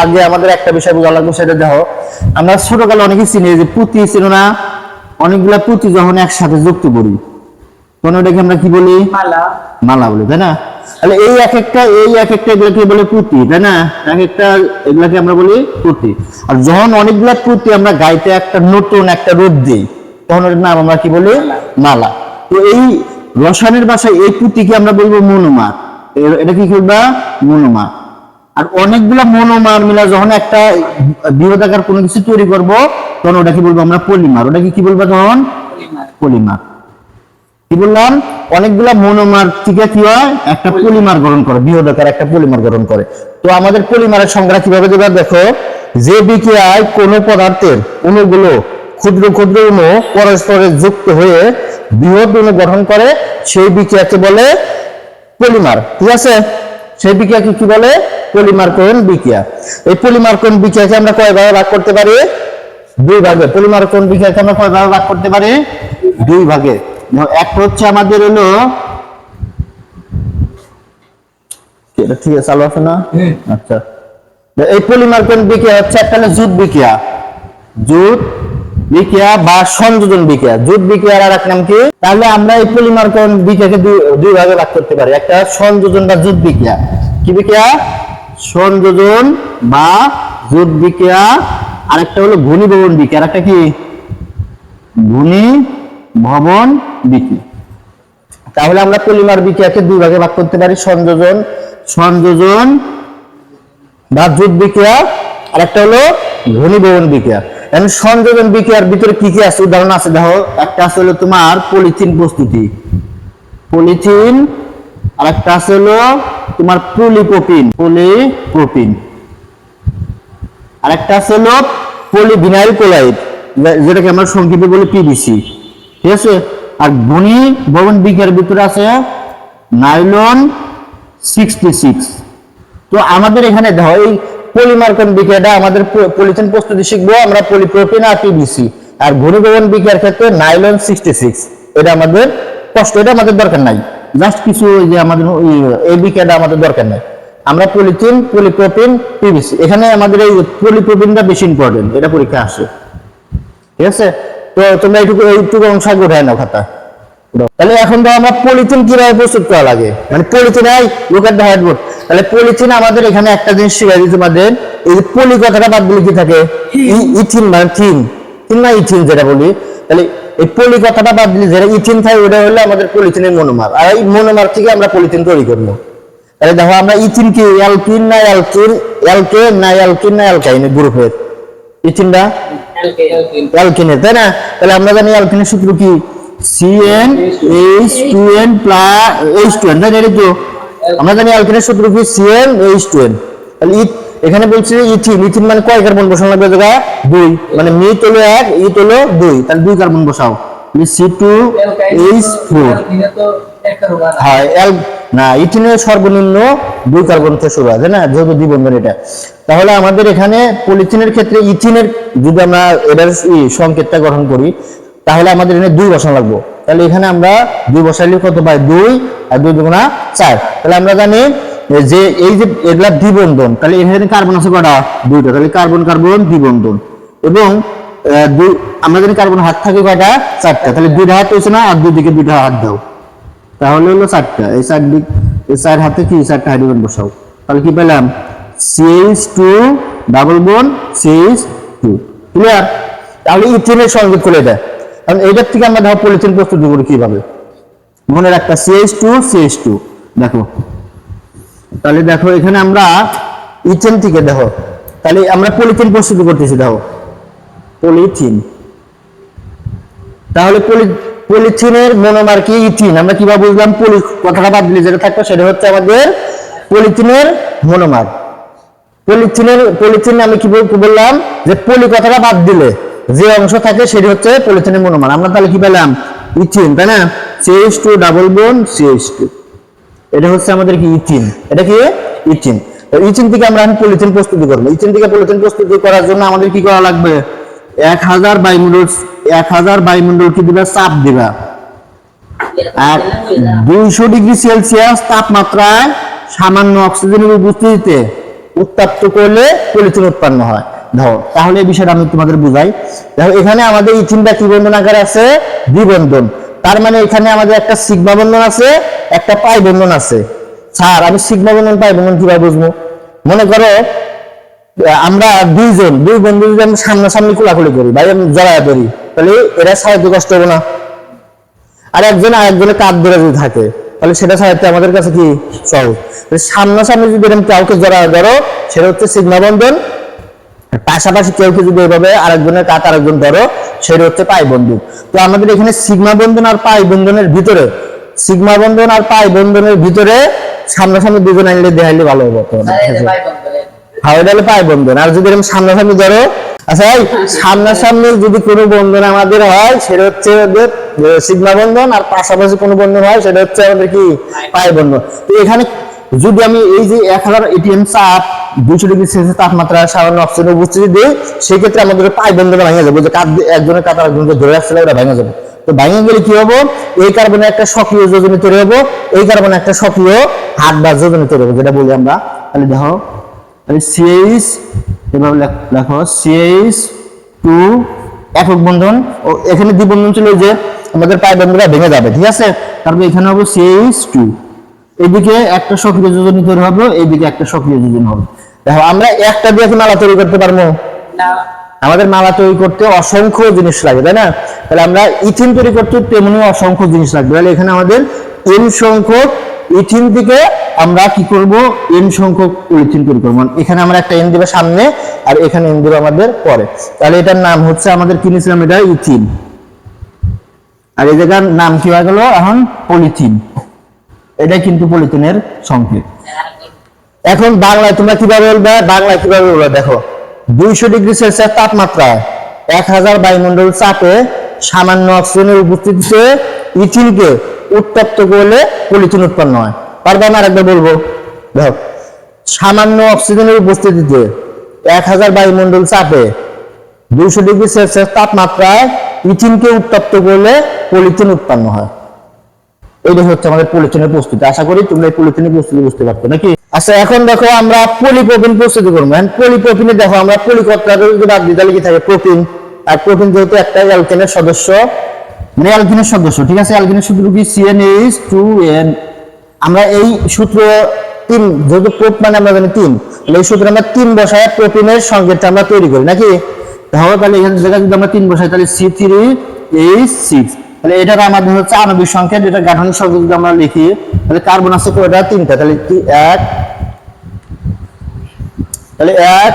আগে আমাদের একটা বিষয় বোঝা লাগবে সেটা দেখো। আমরা ছোটকালে অনেকে চিনি যে পুঁতি ছিল না অনেকগুলা পুঁতি যখন একসাথে যুক্ত করি তখন ওটাকে আমরা কি বলি? মালা। মালা বলি তাই না? তাহলে এই এক একটা এই এক একটা এগুলোকে বলে পুঁতি তাই না? এক একটা এগুলাকে আমরা বলি পুঁতি। আর যখন অনেকগুলা পুঁতি আমরা গাইতে একটা নতুন একটা রূপ দিই তখন ওটার নাম আমরা কি বলি? মালা। তো এই রসায়নের ভাষায় এই পুঁতিকে আমরা বলব মনোমার। এ- এটা কি করবা মনোমার। আর অনেকগুলা মনোমার মিলা যখন একটা বৃহদাকার কোনো কিছু তৈরি করব, তখন ওটা কি বলব আমরা পলিমার? ওটাকে কি বলব তখন? পলিমার। কি বললাম? অনেকগুলা মনোমার থেকে কি হয়? একটা পলিমার গ্রহণ করে বৃহদাকার একটা পলিমার গ্রহণ করে। তো আমাদের পলিমারের সংজ্ঞা কীভাবে দেবে দেখো? যে বিক্রিয়ায় কোনো পদার্থের অণুগুলো ক্ষুদ্র ক্ষুদ্র অণু পরস্পরে যুক্ত হয়ে বৃহৎ অণু গঠন করে, সেই বিক্রিয়াকে বলে পলিমার। ঠিক আছে? সেই বিক্রিয়াকে কি বলে? পলিমার কোন বিক্রিয়া এই পলিমার কোন বিক্রিয়াকে আমরা কয় ভাগে ভাগ করতে পারি? দুই ভাগে। পলিমার কোন বিক্রিয়াকে আমরা কয় ভাগে ভাগ করতে পারি? দুই ভাগে। একটা হচ্ছে আমাদের হলো এটা ঠিক আছে চালু আছে না? আচ্ছা। এই পলিমার কোন বিক্রিয়া হচ্ছে একটা হলো জুট বিক্রিয়া জুট বিক্রিয়া বা সংযোজন বিক্রিয়া জুট বিক্রিয়ার আর এক নাম কি? তাহলে আমরা এই পলিমার কোন বিক্রিয়াকে দুই- দুই ভাগে ভাগ করতে পারি। একটা সংযোজন বা জুট বিক্রিয়া কি বিক্রিয়া সংযোজন বা জুট বিক্রিয়া। আরেকটা হলো ঘনীভবন বিক্রিয়া আর একটা কি? ঘূর্ণি ভবন বিক্রিয়া। তাহলে আমরা পলিমার বিক্রিয়াকে দুই ভাগে ভাগ করতে পারি সংযোজন সংযোজন বা জুট বিক্রিয়া। আর একটা হলো ঘনীভবন বিক্রিয়া। এখন সংযোজন বিক্রিয়ার ভিতরে কি কি আছে? উদাহরণ আছে, দেখো। একটা আছে হলো তোমার পলিথিন প্রস্তুতি। পলিথিন আর একটা আছে হলো তোমার পলিপ্রোপিন পলিপ্রোপিন আর একটা আছে হলো পলিভিনাইল ক্লোরাইড যেটাকে আমরা সংক্ষেপে বলি পিভিসি ঠিক আছে? আর ঘনী ভবন বিক্রিয়ার ভিতরে আছে নাইলন সিক্সটি সিক্স। তো আমাদের এখানে দেখো, এই পলিমার কোন বিক্রিয়াটা আমাদের পলিথিন প্রস্তুতি শিখব আমরা পলিপ্রোপিন আর পিভিসি আর ঘনীভবন বিক্রিয়ার ক্ষেত্রে নাইলন সিক্সটি সিক্স। এটা আমাদের কষ্ট, এটা আমাদের দরকার নাই। জাস্ট কিছু যে আমাদের এই আমাদের দরকার নাই। আমরা পলিথিন পলিপ্রোপিন পিভিসি এখানে আমাদের এই পলিপ্রোপিনটা বেশি ইম্পর্টেন্ট এটা পরীক্ষা আসে। ঠিক আছে? তো তোমরা এইটুকু এইটুকু অংশ আগে উঠায় নাও খাতা। তাহলে এখন তো আমরা পলিথিন কীভাবে প্রস্তুত করা লাগে? মানে polythene I look at the headboard তাহলে পলিথিন আমাদের এখানে একটা জিনিস শিখাই দিই তোমাদের এই যে পলি কথাটা বাদ দিলে কি থাকে? ই- ইথিন মানে থিন থিন না ইথিন যেটা বলি। তাহলে এই পলি কথাটা বাদ দিলে যেটা ইথিন থাকে ওটা হলো আমাদের পলিথিনের মনোমার। আর এই মনোমার থেকে আমরা পলিথিন তৈরি করব। তাহলে দেখো আমরা ইথিন কি অ্যালকিন না অ্যালকিন অ্যালকেন না অ্যালকিন না অ্যালকাইন গ্রুপের ইথিনটা অ্যালকিনের তাই না? তাহলে আমরা জানি অ্যালকিনের সূত্র কি? CN H two N plus H two N তাই না এটা তো? আমরা জানি অ্যালকিনের সূত্র কি? সিএন এইচ টু এন তাহলে এখানে বলছি যে ইথিন ইথিন মানে কয় কার্বন বসানো লাগবে জায়গা দুই। মানে মিথ হলো এক, ইথ হলো দুই। তাহলে দুই কার্বন বসাও। সি টু এইচ ফোর হয় অ্যাল না ইথিনের সর্বনিম্ন দুই কার্বন থেকে শুরু হয় না? যেহেতু দ্বিবন্ধন এটা। তাহলে আমাদের এখানে পলিথিনের ক্ষেত্রে ইথিনের যদি আমরা এটার সংকেতটা গঠন করি, তাহলে আমাদের এখানে দুই বসানো লাগবে। তাহলে এখানে আমরা দুই বসাইলে কত পাই? দুই, আর দুই দুগুণা চার। তাহলে আমরা জানি যে, এই যে এগুলা দ্বিবন্ধন, তাহলে এখানে কার্বন আছে কটা দুইটা, তাহলে কার্বন কার্বন দ্বিবন্ধন। এবং দুই জানি কার্বন হাত থাকে কয়টা? চারটা। তাহলে দুইটা হাত হয়েছে না, আর দুই দিকে দুইটা হাত দাও। তাহলে হলো চারটা। এই চার দিক, এই চার হাতে কি চারটা হাইড্রোজেন বসাও? তাহলে কি পেলাম? CH two double bond CH two clear তাহলে ইথিনের সংকেত করে দেয়। কারণ এইটার থেকে আমরা দেখো পলিথিন প্রস্তুত করি কীভাবে? মনে রাখতা সিএইচ টু সিএইচ টু দেখো তাহলে দেখো, এখানে আমরা ইথেন থেকে দেখো, তাহলে আমরা পলিথিন প্রস্তুত করতেছি, দেখো। পলিথিন। তাহলে পলিথিনের মনোমার কি? ইথিন। আমরা কীভাবে বুঝলাম? পলি, কথাটা বাদ দিলে যেটা থাকতো সেটা হচ্ছে আমাদের পলিথিনের মনোমার। পলিথিনের, পলিথিন আমি কি বল- কি বললাম যে পলি কথাটা বাদ দিলে যে অংশ থাকে সেটি হচ্ছে পলিথিনের মনোমার। আমরা তাহলে কি পেলাম? ইথিন, তাই না? CH two double bond CH two এটা হচ্ছে আমাদের কি ইথিন এটা কি? ইথিন ইথিন থেকে আমরা এখন পলিথিন প্রস্তুতি করব। ইথিন থেকে পলিথিন প্রস্তুতি করার জন্য আমাদের কি করা লাগবে? এক হাজার বায়ুমণ্ডল, এক হাজার বায়ুমণ্ডল কি দিবা? চাপ দিবা। আর দুইশো ডিগ্রি সেলসিয়াস তাপমাত্রায় সামান্য অক্সিজেনের উপস্থিতিতে উত্তপ্ত করলে পলিথিন উৎপন্ন হয়। দেখো তাহলে এই বিষয়টা আমি তোমাদের বুঝাই। দেখো, এখানে আমাদের ইথিনটা কি বন্ধন আকারে আছে? দ্বিবন্ধন তার মানে এখানে আমাদের একটা সিগমা বন্ধন আছে। একটা পাই বন্ধন আছে। স্যার, আমি সিগমা বন্ধন, পাই বন্ধন কীভাবে বুঝব? মনে করো আমরা দুইজন, দুই বন্ধু যদি আমি সামনাসামনি কোলাকুলি করি, ভাই, আমি জড়ায় ধরি, তাহলে এরা সাহায্য কষ্ট হবে না। আর একজন আরেকজনের কাঁধ ধরে যদি থাকে, তাহলে সেটা সাহায্য আমাদের কাছে কি সহজ? সামনাসামনি যদি এরকম কাউকে জড়ায় ধরো, সেটা হচ্ছে সিগমা বন্ধন। পাশাপাশি কেউ কেউ যদি এভাবে আরেকজনের কাত আরেকজন ধরো, সেটা হচ্ছে পাই বন্ধু তো আমাদের এখানে সিগমা বন্ধন আর পাই বন্ধনের ভিতরে সিগমা বন্ধন আর পাই বন্ধনের ভিতরে সামনাসামনি দুজন আনলে দেখাইলে ভালো হবে স্যার এই যে ভাই বন্ধু হাওড়া ডালে পাই বন্ধন। আর যদি এরকম সামনাসামনি ধরো আচ্ছা সামনাসামনি যদি কোনো বন্ধন আমাদের হয় সেটা হচ্ছে ওদের সিগমা বন্ধন আর পাশাপাশি কোনো বন্ধন হয় সেটা হচ্ছে আমাদের কি? পাই বন্ধন। তো এখানে যদি আমি এই যে এক হাজার এটিএম চাপ দুশো ডিগ্রি সেলসিয়াস তাপমাত্রা সামান্য অক্সিজেন উপস্থিতি দিই সেক্ষেত্রে আমাদের পাই বন্ধন ভেঙে যাবে। যে কাঁধ একজনের কাতার একজনকে ধরে রাখছিল ওটা ভেঙে যাবে। তো ভেঙে গেলে কি হব? এই কার্বনে একটা সক্রিয় যোজনী তৈরি হব, এই কার্বনে একটা সক্রিয় হাত বা যোজনী তৈরি হব, যেটা বলি আমরা। তাহলে দেখো, তাহলে সিএইচ এভাবে লেখো সিএইচ টু একক বন্ধন। ও, এখানে দ্বিবন্ধন ছিল যে আমাদের পাই বন্ধনটা ভেঙে যাবে, ঠিক আছে? তারপর এখানে হবে সিএইচ টু এইদিকে একটা সক্রিয় যোজনী তৈরি হবে, এইদিকে একটা সক্রিয় যোজনী হবে। দেখো, আমরা একটা দিয়ে কি মালা তৈরি করতে পারব? না। আমাদের মালা তৈরি করতে অসংখ্য জিনিস লাগে, তাই না? তাহলে আমরা ইথিন তৈরি করতে তেমনি অসংখ্য জিনিস লাগবে। তাহলে এখানে আমাদের এম সংখ্যক ইথিন থেকে আমরা কি করব? এন সংখ্যক পলিথিন তৈরি করব। এখানে আমরা একটা এন দেবে সামনে, আর এখানে এন দেবে আমাদের পরে। তাহলে এটার নাম হচ্ছে আমাদের কিনেছিলাম এটা? ইথিন। আর এই জায়গার নাম কি হয়ে গেল এখন? পলিথিন। এটা কিন্তু পলিথিনের সংকেত। এখন বাংলায় তোমরা কীভাবে বলবে? বাংলায় কীভাবে বলবে? দেখো। দুইশো ডিগ্রি সেলসিয়াস তাপমাত্রায় এক হাজার বায়ুমণ্ডল চাপে সামান্য অক্সিজেনের উপস্থিতিতে ইথিনকে উত্তপ্ত করলে পলিথিন উৎপন্ন হয়। পারবে আমি আরেকবার বলব, দেখো, সামান্য অক্সিজেনের উপস্থিতিতে এক হাজার বায়ুমণ্ডল চাপে দুইশো ডিগ্রি সেলসিয়াস তাপমাত্রায় ইথিনকে উত্তপ্ত করলে পলিথিন উৎপন্ন হয়। এইটা হচ্ছে আমাদের পলিথিনের প্রস্তুতি। আশা করি তোমরা এই পলিথিনের প্রস্তুতি বুঝতে পারছ, নাকি? আচ্ছা এখন দেখো আমরা পলিপ্রোপিন প্রস্তুতি করব। পলিপ্রোপিনে দেখো, আমরা পলিকত্রাকে যদি বাদ দিই তাহলে কি থাকে? প্রোটিন আর প্রোটিন যেহেতু একটা অ্যালকেনের সদস্য মানে অ্যালকিনের সদস্য, ঠিক আছে? অ্যালকিনের সূত্র কি? সিএনএইচ টু এন আমরা এই সূত্র তিন, যেহেতু প্রোপ মানে আমরা জানি তিন, তাহলে এই সূত্রে আমরা তিন বসায় প্রোটিনের সংকেতটা আমরা তৈরি করি, নাকি? তাহলে তাহলে এখানে জায়গায় যদি আমরা তিন বসাই, তাহলে সি থ্রি এইচ সিক্স তাহলে এটার আমাদের হচ্ছে আণবিক সংখ্যা এটা গাঠনিক সংখ্যা যদি আমরা লিখি, তাহলে কার্বন আছে কয়টা? তিনটা। তাহলে এক তাহলে এক,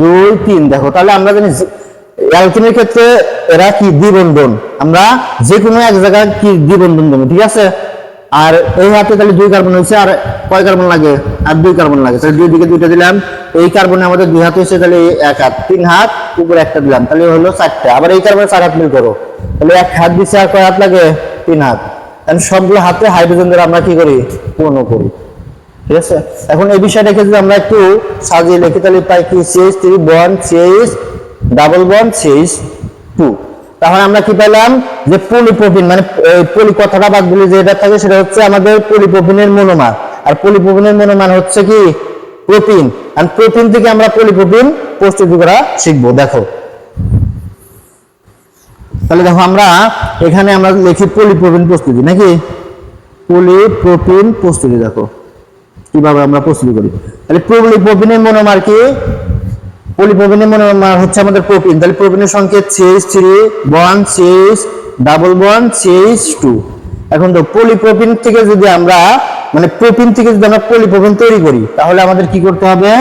দুই, তিন। দেখো, তাহলে আমরা জানি অ্যালকিনের ক্ষেত্রে এরা কি? দ্বিবন্ধন। আমরা যে কোনো এক জায়গায় কি দ্বিবন্ধন দেবো, ঠিক আছে? আর এই হাতে তাহলে দুই কার্বন হয়েছে আর কয় কার্বন লাগে? আর দুই কার্বন লাগে। তাহলে দুই দিকে দুইটা দিলাম। এই কার্বনে আমাদের দুই হাত হয়েছে, তাহলে এক হাত। তিন হাত, উপরে একটা দিলাম। তাহলে হলো চারটা। আবার এই কার্বনে চার হাত মিল করো। তাহলে এক হাত দিচ্ছে আর কয় হাত লাগে? তিন হাত। তাহলে সবগুলো হাতে হাইড্রোজেন দ্বারা আমরা কি করি? পূর্ণ করি। ঠিক আছে? এখন এই বিষয়টাকে যদি আমরা একটু সাজিয়ে লিখি তাহলে পাই কি? CH three bond CH double bond CH two. তাহলে আমরা কি পেলাম? যে পলিপ্রোপিন মানে পলি কথাটা বাদ দিলে যেটা থাকে, সেটা হচ্ছে আমাদের পলিপ্রোপিনের মনোমার। আর পলিপ্রোপিনের মনোমান হচ্ছে কি? প্রোটিন। আর প্রোটিন থেকে আমরা পলিপ্রোপিন প্রস্তুতি করা শিখব। দেখো। তাহলে দেখো আমরা এখানে আমরা লিখি পলিপ্রোপিন প্রস্তুতি, নাকি? পলিপ্রোপিন প্রস্তুতি, দেখো। কীভাবে আমরা প্রস্তুতি করি? তাহলে পলিপ্রোপিনের মনোমার কি? পলিপ্রোপিনের মনোমার হচ্ছে আমাদের প্রোটিন। তাহলে প্রোটিনের সংকেত CH three, one CH double one CH two. এখন তো পলিপ্রোপিন থেকে যদি আমরা মানে প্রোটিন থেকে যদি আমরা পলিপ্রোপিন তৈরি করি, তাহলে আমাদের কি করতে হবে?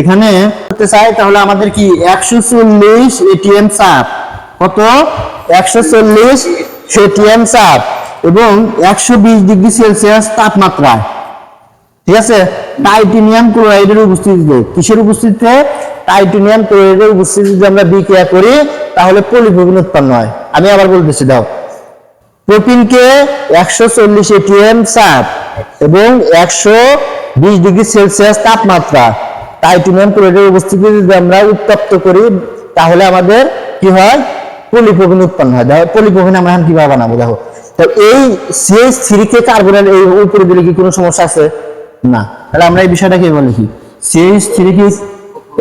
এখানে করতে চাই, তাহলে আমাদের কি একশো চল্লিশ এটিএম চাপ কত? একশো চল্লিশ এটিএম চাপ এবং একশো বিশ ডিগ্রি সেলসিয়াস তাপমাত্রায়। ঠিক আছে? টাইটেনিয়াম ক্লোরাইডের উপস্থিতিতে। কিসের উপস্থিতিতে? টাইটেনিয়াম ক্লোরাইডের উপস্থিতিতে যদি আমরা বিক্রিয়া করি, তাহলে পলিপ্রোপিন উৎপন্ন হয়। আমি আবার বলতেছি, দাও। প্রোটিনকে একশো চল্লিশ এটিএম চাপ এবং একশো বিশ ডিগ্রি সেলসিয়াস তাপমাত্রা। টাইটেনিয়াম ক্লোরাইডের উপস্থিতিতে যদি আমরা উত্তপ্ত করি, তাহলে আমাদের কি হয়? পলিপ্রোপিন উৎপন্ন হয়। দেখো পলিপ্রোপিন আমরা এখন কীভাবে বানাবো? দেখো, তো এই সিএইচ থ্রি কে কার্বনের এই উপরে দিলে কি কোনো সমস্যা আছে? না। তাহলে আমরা এই বিষয়টা কীভাবে লিখি। সিএইচ থ্রি কে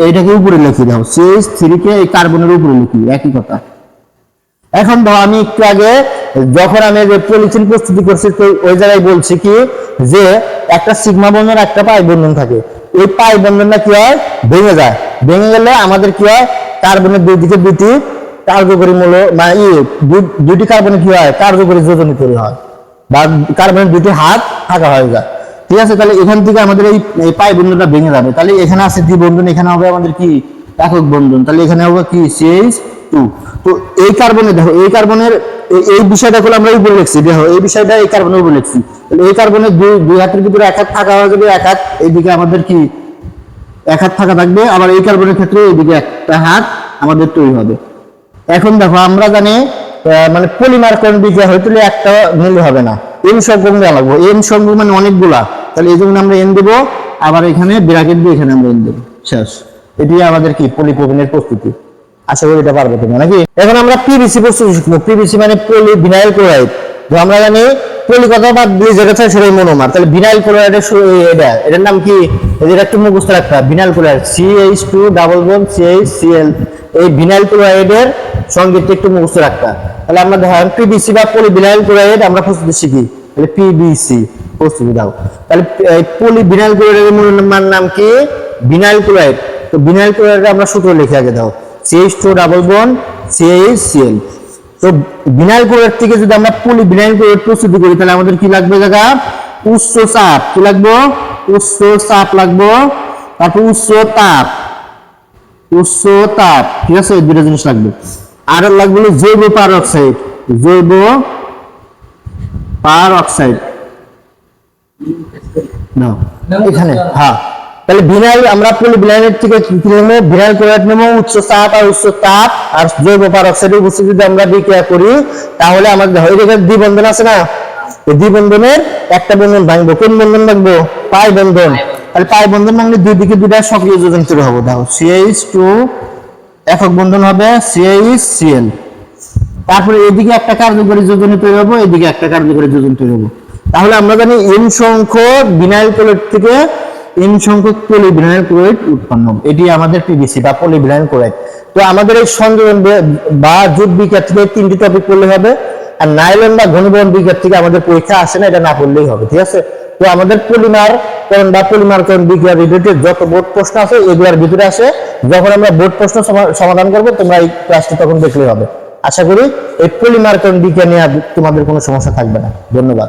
এইটাকে উপরে লিখি। দাও সিএইচ থ্রি কে এই কার্বনের উপরে লিখি। একই কথা। এখন ধর আমি একটু আগে, যখন আমি যে পলিথিন প্রস্তুতি করছি, তো ওই জায়গায় বলছি কি যে একটা সিগমা বন্ধন একটা পাই বন্ধন থাকে। এই পাই বন্ধনটা কি হয়? ভেঙে যায়। ভেঙে গেলে আমাদের কি হয়? কার্বনের দুই দিকে দুটি কার্যকরী মূল মানে দুটি কার্বনে কি হয়? কার্যকরী যোজনী তৈরি হয়। বা কার্বনের দুটি হাত ফাঁকা হয়ে যায়। ঠিক আছে? তাহলে এখান থেকে আমাদের এই এই পাই বন্ধনটা ভেঙে যাবে। তাহলে এখানে আছে দ্বি বন্ধন, এখানে হবে আমাদের কি? একক বন্ধন। তাহলে এখানে হবে কি? সিএইচ টু তো এই কার্বনে দেখো, এই কার্বনের, এই- বিষয়টা করে আমরা উপরে লিখছি, দেখো, এই বিষয়টা এই কার্বনের উপরে লিখছি। এই কার্বনের দুই দুই হাতের ভিতরে এক হাত ফাঁকা হয়ে যাবে, এক হাত এইদিকে আমাদের কি? এক হাত ফাঁকা থাকবে, আবার এই কার্বনের ক্ষেত্রে এইদিকে একটা হাত আমাদের তৈরি হবে। এখন দেখো, আমরা জানি মানে পলিমার কোন বিক্রিয়া হয়ে তুলে একটা মিল হবে না। এম সংখ্যক দেওয়া লাগবে। এন সংখ্যক মানে অনেকগুলা। তাহলে এই জন্য আমরা এন দেবো, আবার এখানে ব্রাকেট দিয়ে এখানে আমরা এন দেবো। শেষ। এটি আমাদের কি? পলিপ্রোপিনের প্রস্তুতি। আশা করি এটা পারবে তোমরা, নাকি? এখন আমরা পিভিসি প্রস্তুতি শিখব। পিভিসি মানে পলি ভিনাইল ক্লোরাইড তো আমরা জানি পলি কথা বাদ দিয়ে যেটা থাকে সেটাই মনোমার তাহলে ভিনাইল ক্লোরাইডের এটা, এটার নাম কি? এদের একটু মুখস্থ রাখতে হবে। Vinyl chloride C H two double bond C H C L এই ভিনাইল ক্লোরাইডের সঙ্গীতটা একটু মুখস্থ রাখতে তাহলে আমরা ধরেন পিভিসি বা পলি ভিনাইল ক্লোরাইড আমরা প্রস্তুতি শিখি। তাহলে পিভিসি প্রস্তুতি দাও। তাহলে পলি ভিনাইল ক্লোরাইডের মূল নাম নাম কি? ভিনাইল ক্লোরাইড তো ভিনাইল ক্লোরাইড আমরা সূত্র লিখে আগে দাও। CH two double bond CH তো বিনাইল ক্লোরাইড থেকে যদি আমরা পলি বিনাইল ক্লোরাইড প্রস্তুতি করি, তাহলে আমাদের কি লাগবে জায়গা? উচ্চ চাপ। কি লাগবে? উচ্চ চাপ লাগবে। তারপর উচ্চ তাপ। উচ্চ তাপ। ঠিক আছে? এই দুটো জিনিস লাগবে। আর লাগবে জৈব পার অক্সাইড জৈব পার অক্সাইড নাও। এখানে। হ্যাঁ। তাহলে ভিনাইল আমরা পলি ভিনাইলের থেকে নেব। ভিনাইল ক্লোরাইড নেব উচ্চ চাপ আর উচ্চ তাপ আর জৈব পারক্সাইডের উপস্থিতি যদি আমরা বিক্রিয়া করি, তাহলে আমাদের এদিকে দ্বিবন্ধন আছে না? এই দ্বিবন্ধনের একটা বন্ধন ভাঙবো। কোন বন্ধন ভাঙবো? পাই বন্ধন। তাহলে পাই বন্ধন ভাঙলে দুই দিকে দুইটা সক্রিয় যোজন তৈরি হবে। দেখো সিএইচ টু একক বন্ধন হবে সিএইচ সিএল তারপরে এদিকে একটা কার্যকরী যোজন তৈরি হব, এদিকে একটা কার্যকরী যোজন তৈরি হব। তাহলে আমরা জানি এন সংখ্যক বিনাইল ক্লোরাইড থেকে এন সংখ্যক পলিভিনাইল ক্লোরাইড উৎপন্ন এটি আমাদের পিভিসি বা পলিভিনাইল ক্লোরাইড তো আমাদের এই সংযোজন বা জুট বিকার থেকে তিনটি টপিক পড়লে হবে, আর নাইলন বা ঘনীভবন বিকার থেকে আমাদের পরীক্ষা আসে না, এটা না পড়লেই হবে, ঠিক আছে? তো আমাদের পলিমার করণ বা পলিমার করণ বিক্রিয়া রিলেটেড যত বোর্ড প্রশ্ন আছে, এগুলোর ভিতরে আসে। যখন আমরা বোর্ড প্রশ্ন সমা- সমাধান করব, তোমরা এই ক্লাসটি তখন দেখলেই হবে। আশা করি এই পলিমার করণ বিক্রিয়া নিয়ে তোমাদের কোনো সমস্যা থাকবে না। ধন্যবাদ।